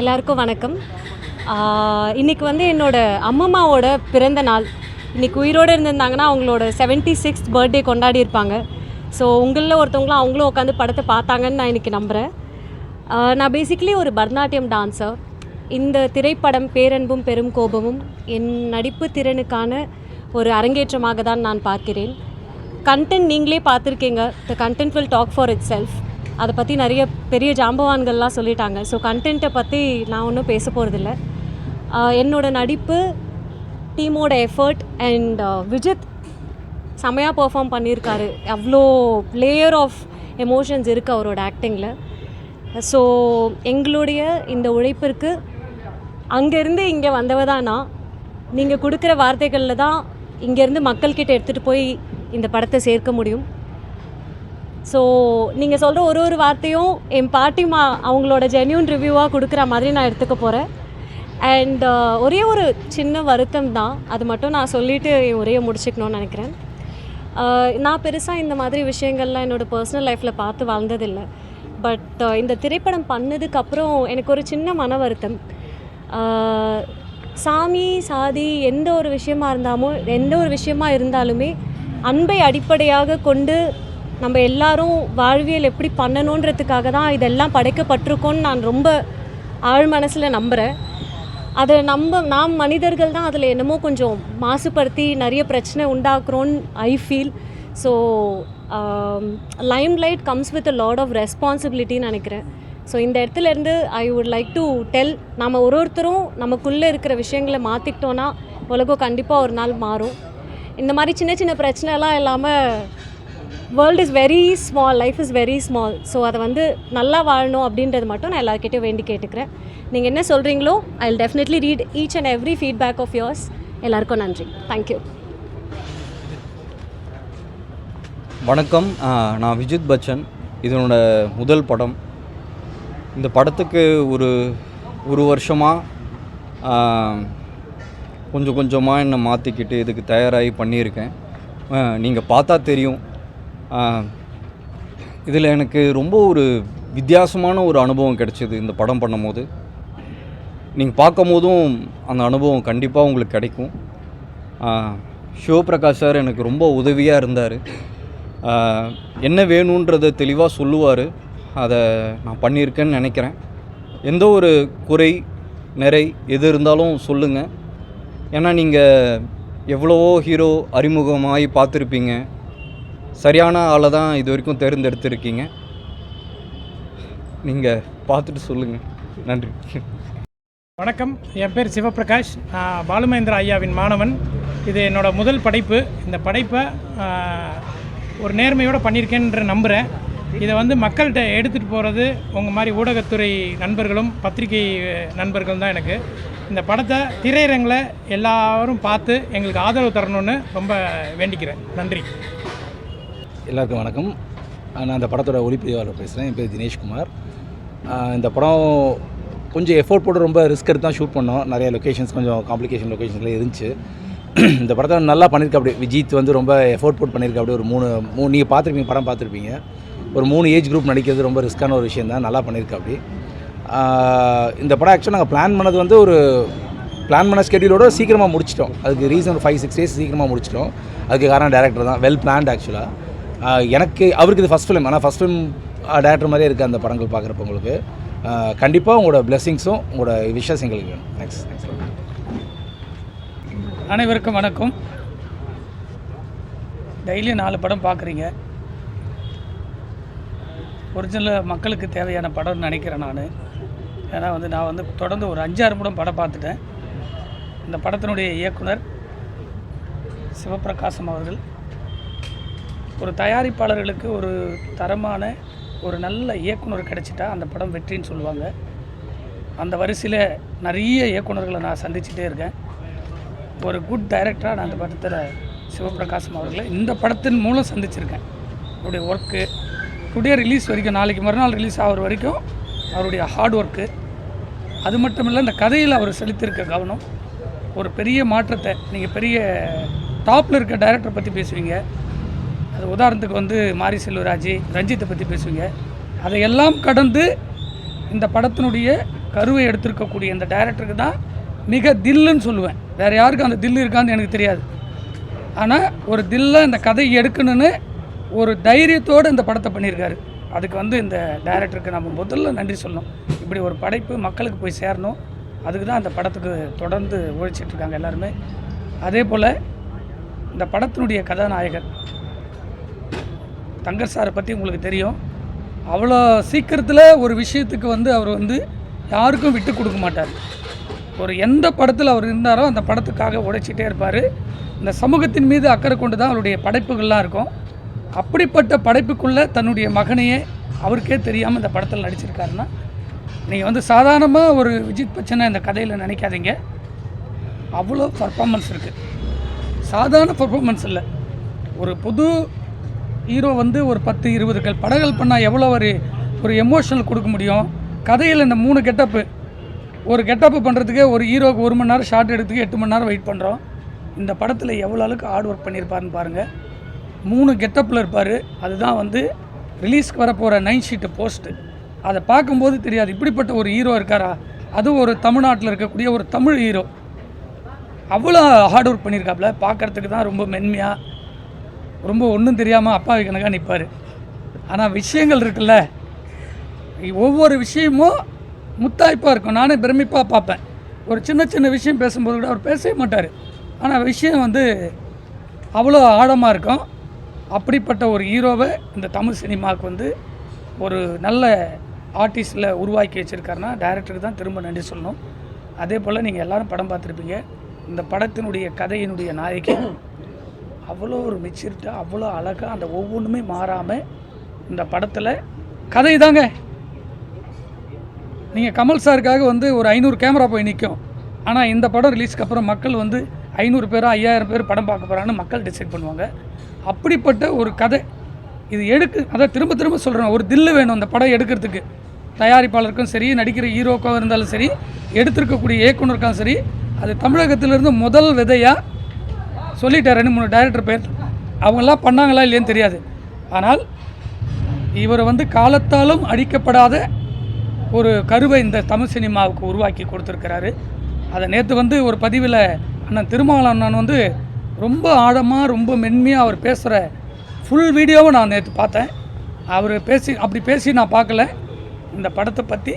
எல்லாருக்கும் வணக்கம். இன்றைக்கி இன்னைக்கு வந்து என்னோடய அம்மம்மாவோட பிறந்த நாள். இன்றைக்கி உயிரோடு இருந்திருந்தாங்கன்னா அவங்களோட செவன்ட்டி சிக்ஸ்த் பர்த்டே கொண்டாடி இருப்பாங்க. ஸோ உங்களில் ஒருத்தவங்களும் அவங்களும் உட்காந்து படத்தை பார்த்தாங்கன்னு நான் இன்றைக்கி நம்புகிறேன் நான் பேசிக்கலி ஒரு பரதநாட்டியம் டான்ஸர் இந்த திரைப்படம் பேரன்பும் பெரும் கோபமும் என் நடிப்பு திறனுக்கான ஒரு அரங்கேற்றமாக தான் நான் பார்க்கிறேன். கண்டென்ட் நீங்களே பார்த்துருக்கீங்க. The content will talk for itself அதை பற்றி நிறைய பெரிய ஜாம்பவான்கள்லாம் சொல்லிட்டாங்க. ஸோ கண்டென்ட்டை பற்றி நான் ஒன்றும் பேச போகிறதில்ல என்னோட நடிப்பு டீமோட எஃபர்ட் அண்ட் விஜித் செமையாக பெர்ஃபார்ம் பண்ணியிருக்காரு. அவ்வளோ லேயர் ஆஃப் எமோஷன்ஸ் இருக்குது அவரோட ஆக்டிங்கில் ஸோ எங்களுடைய இந்த உழைப்பிற்கு அங்கேருந்து இங்கே வந்தவ தான் நான் நீங்கள் கொடுக்குற வார்த்தைகளில் தான் இங்கேருந்து மக்கள்கிட்ட எடுத்துகிட்டு போய் இந்த படத்தை சேர்க்க முடியும். ஸோ நீங்கள் சொல்கிற ஒரு ஒரு வார்த்தையும் என் பாட்டிமா அவங்களோட ஜென்யூன் ரிவ்யூவாக கொடுக்குற மாதிரி நான் எடுத்துக்க போகிறேன் அண்ட் uh, ஒரே ஒரு சின்ன வருத்தம் தான். அது மட்டும் நான் சொல்லிவிட்டு என் உரையை முடிச்சுக்கணும்னு நினைக்கிறேன். Uh, நான் பெருசாக இந்த மாதிரி விஷயங்கள்லாம் என்னோடய பர்சனல் லைஃப்பில் பார்த்து வாழ்ந்ததில்லை. பட் uh, இந்த திரைப்படம் பண்ணதுக்கப்புறம் எனக்கு ஒரு சின்ன மன வருத்தம். சாமி சாதி எந்த ஒரு விஷயமா இருந்தாமோ எந்த ஒரு விஷயமா இருந்தாலுமே அன்பை அடிப்படையாக கொண்டு நம்ம எல்லாரும் வாழ்வியல் எப்படி பண்ணணுன்றதுக்காக தான் இதெல்லாம் படைக்கப்பட்டிருக்கோன்னு நான் ரொம்ப ஆழ் மனசில் நம்புகிறேன் அதை நம்ம நாம் மனிதர்கள் தான் அதில் என்னமோ கொஞ்சம் மாசுபடுத்தி நிறைய பிரச்சனை உண்டாக்குறோன்னு I feel so limelight comes with a lot of ரெஸ்பான்சிபிலிட்டின்னு நினைக்கிறேன். ஸோ இந்த இடத்துலேருந்து I would like to tell நம்ம ஒரு ஒருத்தரும் நமக்குள்ளே இருக்கிற விஷயங்களை மாற்றிக்கிட்டோன்னா உலகம் கண்டிப்பாக ஒரு நாள் மாறும். இந்த மாதிரி சின்ன சின்ன பிரச்சனைலாம் இல்லாமல் world is very small life is very small so அதை வந்து நல்லா வாழணும் அப்படின்றது மட்டும் நான் எல்லாருக்கிட்டையும் வேண்டி கேட்டுக்கிறேன். நீங்கள் என்ன சொல்கிறீங்களோ I will definitely read each and every feedback of yours எல்லாருக்கும் நன்றி. தேங்க்யூ வணக்கம். நான் விஜித் பச்சன். இதனோட முதல் படம். இந்த படத்துக்கு ஒரு ஒரு வருஷமாக கொஞ்சம் கொஞ்சமாக என்னை மாற்றிக்கிட்டு இதுக்கு தயாராகி பண்ணியிருக்கேன். நீங்கள் பார்த்தா தெரியும். இதில் எனக்கு ரொம்ப ஒரு வித்தியாசமான ஒரு அனுபவம் கிடைச்சிது இந்த படம் பண்ணும்போது. நீங்கள் பார்க்கும் போதும் அந்த அனுபவம் கண்டிப்பாக உங்களுக்கு கிடைக்கும். சிவபிரகாஷ் சார் எனக்கு ரொம்ப உதவியாக இருந்தார். என்ன வேணுன்றதை தெளிவாக சொல்லுவார். அதை நான் பண்ணியிருக்கேன்னு நினைக்கிறேன். எந்த ஒரு குறை நிறை எது இருந்தாலும் சொல்லுங்கள் ஏன்னா நீங்கள் எவ்வளவோ ஹீரோ அறிமுகமாகி பார்த்துருப்பீங்க. சரியான ஆளை தான் இது வரைக்கும் தேர்ந்தெடுத்திருக்கீங்க. நீங்கள் பார்த்துட்டு சொல்லுங்கள் நன்றி. வணக்கம். என் பேர் சிவபிரகாஷ். நான் பாலுமேந்திரா ஐயாவின் மாணவன். இது என்னோடய முதல் படைப்பு. இந்த படைப்பை ஒரு நேர்மையோடு பண்ணியிருக்கேன்ற நம்புகிறேன் இதை வந்து மக்கள்கிட்ட எடுத்துகிட்டு போகிறது உங்கள் மாதிரி ஊடகத்துறை நண்பர்களும் பத்திரிகை நண்பர்களும் தான் எனக்கு. இந்த படத்தை திரையரங்கில் எல்லாரும் பார்த்து எங்களுக்கு ஆதரவு தரணும்னு ரொம்ப வேண்டிக்கிறேன். நன்றி. எல்லாருக்கும் வணக்கம். நான் அந்த படத்தோட ஒளிப்பதிவாளர் பேசுகிறேன் என் பேர் தினேஷ்குமார். இந்த படம் கொஞ்சம் எஃபோர்ட் போட்டு ரொம்ப ரிஸ்க் எடுத்து தான் ஷூட் பண்ணோம். நிறைய லொக்கேஷன்ஸ் கொஞ்சம் காம்ப்ளிகேஷன் லொக்கேஷன்ஸ்லாம் இருந்துச்சு. இந்த படத்தை நல்லா பண்ணியிருக்க அப்படி விஜித் வந்து ரொம்ப எஃபோர்ட் போட் பண்ணியிருக்க அப்படி ஒரு மூணு மூணு நீங்கள் பார்த்துருப்பீங்க படம் பார்த்துருப்பீங்க. ஒரு மூணு ஏஜ் குரூப் நடிக்கிறது ரொம்ப ரிஸ்க்கான ஒரு விஷயம் தான். நல்லா பண்ணியிருக்க அப்படி இந்த படம் ஆக்சுவலாக நாங்கள் பிளான் பண்ணது வந்து ஒரு பிளான் பண்ண ஸ்கெடியூலோட சீக்கிரமாக முடிச்சிட்டோம். அதுக்கு ரீசன் ஒரு ஃபைவ் சிக்ஸ் டேஸ் சீக்கிரமாக முடிச்சிட்டோம். அதுக்கு காரணம் டேரக்டர் தான். வெல் பிளான்ட் ஆக்சுவலாக எனக்கு அவருக்கு இது ஃபஸ்ட் ஃபிலிம் ஆனால் ஃபஸ்ட் ஃபிலிம் டேரக்டர் மாதிரியே இருக்குது அந்த படங்கள் பார்க்குறப்ப உங்களுக்கு. கண்டிப்பாக உங்களோட பிளெஸ்ஸிங்ஸும் உங்களோட விஷஸ் எங்களுக்கு வேணும். தேங்க்ஸ் தேங்க்ஸ் அனைவருக்கும் வணக்கம். டெய்லியும் நாலு படம் பார்க்குறீங்க. ஒரிஜினல் மக்களுக்கு தேவையான படம்னு நினைக்கிறேன் நான். ஏன்னா வந்து நான் வந்து தொடர்ந்து ஒரு அஞ்சாறு படம் படம் பார்த்துட்டேன். இந்த படத்தினுடைய இயக்குனர் சிவபிரகாசம் அவர்கள். ஒரு தயாரிப்பாளர்களுக்கு ஒரு தரமான ஒரு நல்ல இயக்குனர் கிடைச்சிட்டா அந்த படம் வெற்றின்னு சொல்லுவாங்க. அந்த வரிசையில் நிறைய இயக்குனர்களை நான் சந்திச்சுட்டே இருக்கேன். ஒரு குட் டைரக்டராக நான் அந்த படத்தில் சிவபிரகாசம் அவர்களை இந்த படத்தின் மூலம் சந்திச்சிருக்கேன். அவருடைய ஒர்க்கு டுடே ரிலீஸ் வரைக்கும் நாளைக்கு மறுநாள் ரிலீஸ் ஆகிற வரைக்கும் அவருடைய ஹார்ட் ஒர்க்கு அது மட்டும் இல்லை இந்த கதையில் அவர் செலுத்தியிருக்க கவனம். ஒரு பெரிய மாற்றத்தை நீங்கள் பெரிய டாப்பில் இருக்க டைரக்டரை பற்றி பேசுவீங்க. அது உதாரணத்துக்கு வந்து மாரி செல்வராஜ் ரஞ்சித்தை பற்றி பேசுவீங்க. அதையெல்லாம் கடந்து இந்த படத்தினுடைய கருவை எடுத்திருக்கக்கூடிய இந்த டைரக்டருக்கு தான் மிக தில்லுன்னு சொல்லுவேன். வேறு யாருக்கும் அந்த தில்லு இருக்கான்னு எனக்கு தெரியாது. ஆனால் ஒரு தில்லை இந்த கதை எடுக்கணும்னு ஒரு தைரியத்தோடு இந்த படத்தை பண்ணியிருக்காரு. அதுக்கு வந்து இந்த டைரக்டருக்கு நம்ம முதல்ல நன்றி சொல்லணும். இப்படி ஒரு படைப்பு மக்களுக்கு போய் சேரணும். அதுக்கு தான் அந்த படத்துக்கு தொடர்ந்து உழைச்சிட்ருக்காங்க எல்லாருமே. அதே போல் இந்த படத்தினுடைய கதாநாயகர் தங்கர் சாரை பற்றி உங்களுக்கு தெரியும். அவ்வளோ சீக்கிரத்தில் ஒரு விஷயத்துக்கு வந்து அவர் வந்து யாருக்கும் விட்டு கொடுக்க மாட்டார். ஒரு எந்த படத்தில் அவர் இருந்தாரோ அந்த படத்துக்காக உழைச்சிட்டே இருப்பார். இந்த சமூகத்தின் மீது அக்கறை கொண்டு தான் அவருடைய படைப்புகள்லாம் இருக்கும். அப்படிப்பட்ட படைப்புக்குள்ளே தன்னுடைய மகனையே அவருக்கே தெரியாமல் இந்த படத்தில் நடிச்சிருக்காருன்னா நீங்கள் வந்து சாதாரணமாக ஒரு விஜித் பச்சனை இந்த கதையில் நினைக்காதீங்க. அவ்வளோ பர்ஃபார்மன்ஸ் இருக்குது சாதாரண பர்ஃபார்மன்ஸ் இல்லை. ஒரு புது ஹீரோ வந்து ஒரு பத்து இருபது கல் படங்கள் பண்ணால் எவ்வளோ ஒரு ஒரு எமோஷனல் கொடுக்க முடியும்? கதையில் இந்த மூணு கெட்டப்பு ஒரு கெட்டப்பு பண்ணுறதுக்கே ஒரு ஹீரோக்கு ஒரு மணி நேரம் ஷார்ட் எடுத்துக்கு எட்டு மணி நேரம் வெயிட் பண்ணுறோம் இந்த படத்தில் எவ்வளோ அளவுக்கு ஹார்ட் ஒர்க் பண்ணியிருப்பாருன்னு பாருங்கள் மூணு கெட்டப்பில் இருப்பார். அதுதான் வந்து ரிலீஸ்க்கு வரப்போகிற நைன் ஷீட்டு போஸ்ட்டு அதை பார்க்கும்போது தெரியாது. இப்படிப்பட்ட ஒரு ஹீரோ இருக்காரா? அதுவும் ஒரு தமிழ்நாட்டில் இருக்கக்கூடிய ஒரு தமிழ் ஹீரோ அவ்வளோ ஹார்ட் ஒர்க் பண்ணியிருக்காப்புல. பார்க்குறதுக்கு தான் ரொம்ப மென்மையாக ரொம்ப ஒன்றும் தெரியாமல் அப்பாவி கணக்காக நிற்பார் ஆனால் விஷயங்கள் இருக்குல்ல? ஒவ்வொரு விஷயமும் முத்தாய்ப்பாக இருக்கும். நானே பிரமிப்பாக பார்ப்பேன். ஒரு சின்ன சின்ன விஷயம் பேசும்போது கூட அவர் பேசவே மாட்டார். ஆனால் விஷயம் வந்து அவ்வளோ ஆழமாக இருக்கும். அப்படிப்பட்ட ஒரு ஹீரோவை இந்த தமிழ் சினிமாவுக்கு வந்து ஒரு நல்ல ஆர்டிஸ்டில் உருவாக்கி வச்சுருக்காருன்னா டைரக்டருக்கு தான் திரும்ப நன்றி சொல்லணும். அதே போல் நீங்கள் எல்லோரும் படம் பார்த்துருப்பீங்க. இந்த படத்தினுடைய கதையினுடைய நாயகி அவ்வளோ ஒரு மெச்சூரிட்டாக அவ்வளோ அழகாக அந்த ஒவ்வொன்றுமே மாறாமல் இந்த படத்தில் கதை தாங்க நீங்கள் கமல் சாருக்காக வந்து ஒரு ஐநூறு கேமரா போய் நிற்கும் ஆனால் இந்த படம் ரிலீஸ்க்கு அப்புறம் மக்கள் வந்து ஐநூறு பேர் ஐயாயிரம் பேர் படம் பார்க்க போகிறான்னு மக்கள் டிசைட் பண்ணுவாங்க. அப்படிப்பட்ட ஒரு கதை. இது எடுக்கு அதான் திரும்ப திரும்ப சொல்கிறேன் ஒரு தில்லு வேணும் அந்த படம் எடுக்கிறதுக்கு. தயாரிப்பாளருக்கும் சரி நடிக்கிற ஹீரோக்கும் இருந்தாலும் சரி எடுத்திருக்கக்கூடிய இயக்குனருக்கும் சரி அது தமிழகத்திலிருந்து முதல் விதையாக சொல்லிட்டார் ரெண்டு மூணு டைரக்டர் பேர். அவங்கெல்லாம் பண்ணாங்களா இல்லையான்னு தெரியாது. ஆனால் இவர் வந்து காலத்தாலும் அழிக்கப்படாத ஒரு கருவை இந்த தமிழ் சினிமாவுக்கு உருவாக்கி கொடுத்துருக்கிறாரு. அதை நேற்று வந்து ஒரு பதிவில் அண்ணன் திருமாவளவன் அண்ணன் வந்து ரொம்ப ஆழமாக ரொம்ப மென்மையாக அவர் பேசுகிற ஃபுல் வீடியோவை நான் நேற்று பார்த்தேன். அவர் பேசி அப்படி பேசி நான் பார்க்கல. இந்த படத்தை பற்றி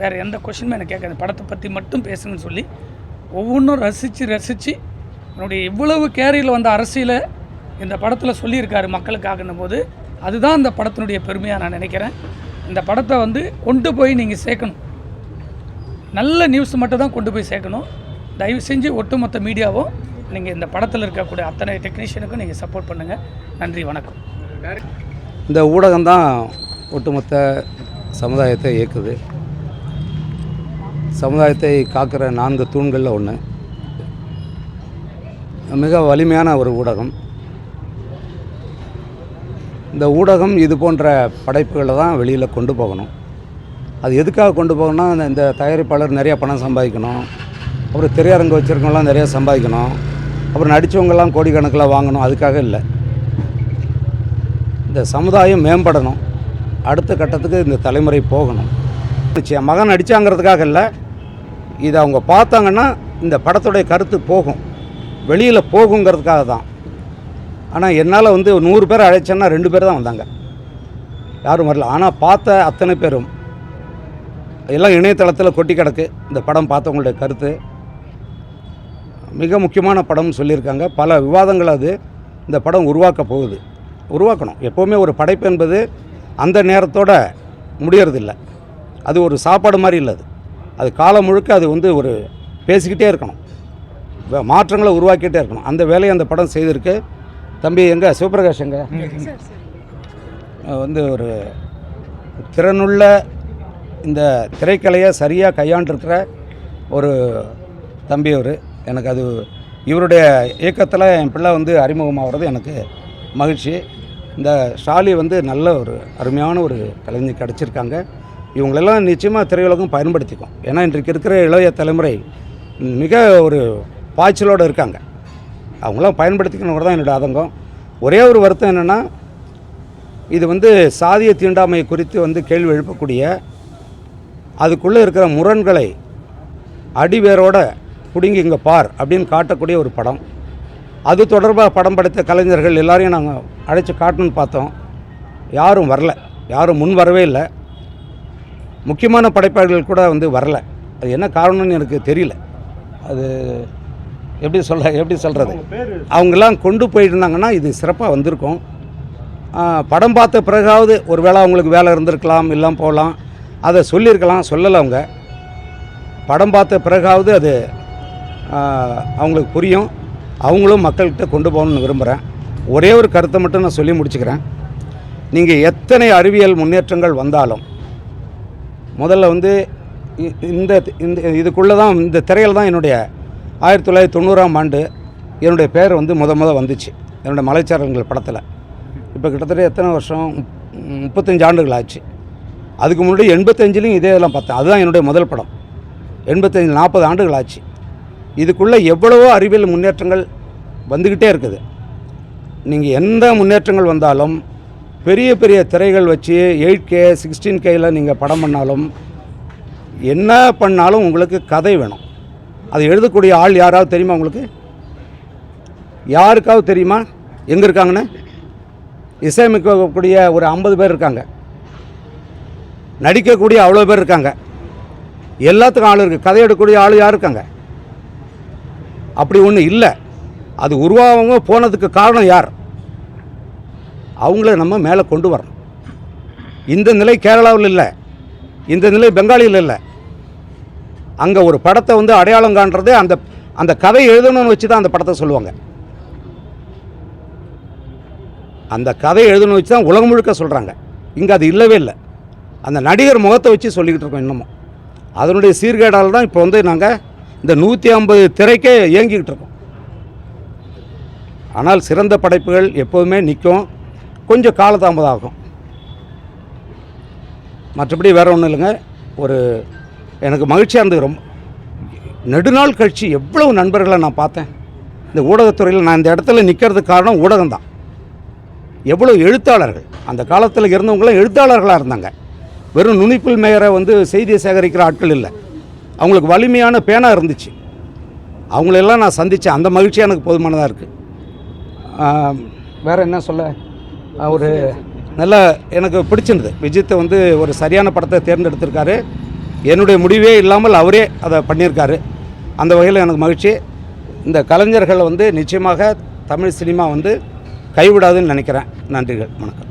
வேறு எந்த கொஷினுமே எனக்கு கேட்காது. படத்தை பற்றி மட்டும் பேசுங்கன்னு சொல்லி ஒவ்வொன்றும் ரசித்து ரசித்து என்னுடைய இவ்வளவு கேரியில் வந்த அரசியலை இந்த படத்தில் சொல்லியிருக்காரு மக்களுக்காகன்னும் போது அதுதான் இந்த படத்தினுடைய பெருமையாக நான் நினைக்கிறேன். இந்த படத்தை வந்து கொண்டு போய் நீங்கள் சேர்க்கணும். நல்ல நியூஸ் மட்டும் தான் கொண்டு போய் சேர்க்கணும். தயவு செஞ்சு ஒட்டுமொத்த மீடியாவும் நீங்கள் இந்த படத்தில் இருக்கக்கூடிய அத்தனை டெக்னீஷியனுக்கும் நீங்கள் சப்போர்ட் பண்ணுங்கள் நன்றி வணக்கம். இந்த ஊடகம்தான் ஒட்டுமொத்த சமுதாயத்தை இயக்குது. சமுதாயத்தை காக்கிற நான்கு தூண்களில் ஒன்று மிக வலிமையான ஒரு ஊடகம். இந்த ஊடகம் இது போன்ற படைப்புகளை தான் வெளியில் கொண்டு போகணும். அது எதுக்காக கொண்டு போகணும்னா இந்த- இந்த தயாரிப்பாளர் நிறைய பணம் சம்பாதிக்கணும். அப்புறம் திரையரங்கு வச்சுருக்கவங்களாம் நிறைய சம்பாதிக்கணும். அப்புறம் நடித்தவங்கெல்லாம் கோடிக்கணக்கில் வாங்கணும். அதுக்காக இல்லை. இந்த சமுதாயம் மேம்படணும். அடுத்த கட்டத்துக்கு இந்த தலைமுறை போகணும். என் மகன் நடித்தாங்கிறதுக்காக இல்லை. இதை அவங்க பார்த்தாங்கன்னா இந்த படத்துடைய கருத்து போகும். வெளியில் போகுங்கிறதுக்காக தான். ஆனால் என்னால் வந்து நூறு பேர் அழைச்சேன்னா ரெண்டு பேர் தான் வந்தாங்க. யாரும் வரல. ஆனால் பார்த்த அத்தனை பேரும் எல்லாம் இணையதளத்தில் கொட்டி கிடக்கு. இந்த படம் பார்த்தவங்களுடைய கருத்து. மிக முக்கியமான படம்னு சொல்லியிருக்காங்க. பல விவாதங்கள் அது. இந்த படம் உருவாக்க போகுது. உருவாக்கணும். எப்போவுமே ஒரு படைப்பு என்பது அந்த நேரத்தோட முடியறதில்ல. அது ஒரு சாப்பாடு மாதிரி இல்லை அது. அது காலம் முழுக்க அது வந்து ஒரு பேசிக்கிட்டே இருக்கணும். மாற்றங்களை உருவாக்கிட்டே இருக்கணும். அந்த வேலையை அந்த படம் செய்திருக்கு. தம்பி எங்கே? சிவபிரகாஷ் எங்க? வந்து ஒரு திறனுள்ள இந்த திரைக்கலையை சரியாக கையாண்டிருக்கிற ஒரு தம்பி அவர். எனக்கு அது இவருடைய இயக்கத்தில் என் பிள்ளை வந்து அறிமுகமாகிறது எனக்கு மகிழ்ச்சி. இந்த ஷாலி வந்து நல்ல ஒரு அருமையான ஒரு கலைஞர் கிடச்சிருக்காங்க. இவங்களெல்லாம் நிச்சயமாக திரையுலகம் பயன்படுத்திக்கும். ஏன்னா இன்றைக்கு இருக்கிற இளைய தலைமுறை மிக ஒரு பாய்ச்சலோடு இருக்காங்க. அவங்களாம் பயன்படுத்திக்கணும் தான் என்னோடய ஆதங்கம். ஒரே ஒரு வருத்தம் என்னென்னா இது வந்து சாதிய தீண்டாமை குறித்து வந்து கேள்வி எழுப்பக்கூடிய அதுக்குள்ளே இருக்கிற முரண்களை அடிவேரோட பிடுங்கி இங்கே பார் அப்படின்னு காட்டக்கூடிய ஒரு படம். அது தொடர்பாக படம் படைத்த கலைஞர்கள் எல்லாரையும் நாங்கள் அழைச்சி காட்டணும்னு பார்த்தோம். யாரும் வரல. யாரும் முன் வரவே இல்லை. முக்கியமான படைப்பாளர்கள் கூட வந்து வரல. அது என்ன காரணம்னு எனக்கு தெரியல. அது எப்படி சொல்ல எப்படி சொல்கிறது அவங்கெல்லாம் கொண்டு போயிருந்தாங்கன்னா இது சிறப்பாக வந்திருக்கும். படம் பார்த்த பிறகாவது ஒரு வேளை அவங்களுக்கு வேலை இருந்திருக்கலாம் இல்லாமல் போகலாம். அதை சொல்லியிருக்கலாம் சொல்லலை அவங்க. படம் பார்த்த பிறகாவது அது அவங்களுக்கு புரியும். அவங்களும் மக்கள்கிட்ட கொண்டு போகணும்னு விரும்புகிறேன் ஒரே ஒரு கருத்தை மட்டும் நான் சொல்லி முடிச்சுக்கிறேன். நீங்கள் எத்தனை அறிவியல் முன்னேற்றங்கள் வந்தாலும் முதல்ல வந்து இந்த இந்த இதுக்குள்ளே தான் இந்த திரையில் தான் என்னுடைய ஆயிரத்தி தொள்ளாயிரத்தி தொண்ணூறாம் ஆண்டு என்னுடைய பேர் வந்து முத முத வந்துச்சு. என்னுடைய மலைச்சாரல்கள் படத்தில். இப்போ கிட்டத்தட்ட எத்தனை வருஷம்? முப்பத்தஞ்சு ஆண்டுகள் ஆச்சு. அதுக்கு முன்னாடி எண்பத்தஞ்சிலையும் இதே இதெல்லாம் பார்த்தேன். அதுதான் என்னுடைய முதல் படம். எண்பத்தஞ்சு நாற்பது ஆண்டுகள் ஆச்சு. இதுக்குள்ளே எவ்வளவோ அறிவியல் முன்னேற்றங்கள் வந்துக்கிட்டே இருக்குது. நீங்கள் எந்த முன்னேற்றங்கள் வந்தாலும் பெரிய பெரிய திரைகள் வச்சு எயிட் கே சிக்ஸ்டீன் கேயில் நீங்கள் படம் பண்ணாலும் என்ன பண்ணாலும் உங்களுக்கு கதை வேணும். அது எழுதக்கூடிய ஆள் யாராவது தெரியுமா உங்களுக்கு? யாருக்காவது தெரியுமா? எங்கே இருக்காங்கன்னு? இசையமைக்கக்கூடிய ஒரு ஐம்பது பேர் இருக்காங்க. நடிக்கக்கூடிய அவ்வளோ பேர் இருக்காங்க. எல்லாத்துக்கும் ஆள் இருக்குது கதை எடுக்கக்கூடிய ஆள் யார் இருக்காங்க? அப்படி ஒன்று இல்லை. அது உருவாகவங்க போனதுக்கு காரணம் யார்? அவங்கள நம்ம மேலே கொண்டு வரணும். இந்த நிலை கேரளாவில் இல்லை. இந்த நிலை பெங்காலியில் இல்லை. அங்கே ஒரு படத்தை வந்து அடையாளம் காண்றது அந்த அந்த கதை எழுதணும்னு வச்சு தான் அந்த படத்தை சொல்லுவாங்க. அந்த கதை எழுதணும்னு வச்சு தான் உலகம் முழுக்க சொல்கிறாங்க இங்கே அது இல்லவே இல்லை. அந்த நடிகர் முகத்தை வச்சு சொல்லிக்கிட்டு இருக்கோம் இன்னமும். அதனுடைய சீர்கேடால் தான் இப்போ வந்து நாங்கள் இந்த நூற்றி ஐம்பது திரைக்கே இயங்கிக்கிட்டு இருக்கோம். ஆனால் சிறந்த படைப்புகள் எப்போதுமே நிற்கும். கொஞ்சம் காலதாமதம் ஆகும். மற்றபடி வேற ஒன்றும் இல்லைங்க. ஒரு எனக்கு மகிழ்ச்சியாக இருந்தது. ரொம்ப நெடுநாள் கழித்து எவ்வளவு நண்பர்களை நான் பார்த்தேன். இந்த ஊடகத்துறையில் நான் இந்த இடத்துல நிற்கிறதுக்கு காரணம் ஊடகம் தான். எவ்வளோ எழுத்தாளர்கள். அந்த காலத்தில் இருந்தவங்களாம் எழுத்தாளர்களாக இருந்தாங்க. வெறும் நுனிப்பில் மேயரை வந்து செய்தியை சேகரிக்கிற ஆட்கள் இல்லை. அவங்களுக்கு வலிமையான பேனா இருந்துச்சு. அவங்களெல்லாம் நான் சந்தித்தேன் அந்த மகிழ்ச்சி எனக்கு போதுமானதாக இருக்குது வேறு என்ன சொல்ல? ஒரு நல்ல எனக்கு பிடிச்சிருந்தது. விஜித்தை வந்து ஒரு சரியான படத்தை தேர்ந்தெடுத்திருக்காரு. என்னுடைய முடிவே இல்லாமல் அவரே அதை பண்ணியிருக்காரு. அந்த வகையில் எனக்கு மகிழ்ச்சி. இந்த கலைஞர்களை வந்து நிச்சயமாக தமிழ் சினிமா வந்து கைவிடாதுன்னு நினைக்கிறேன். நன்றிகள் வணக்கம்.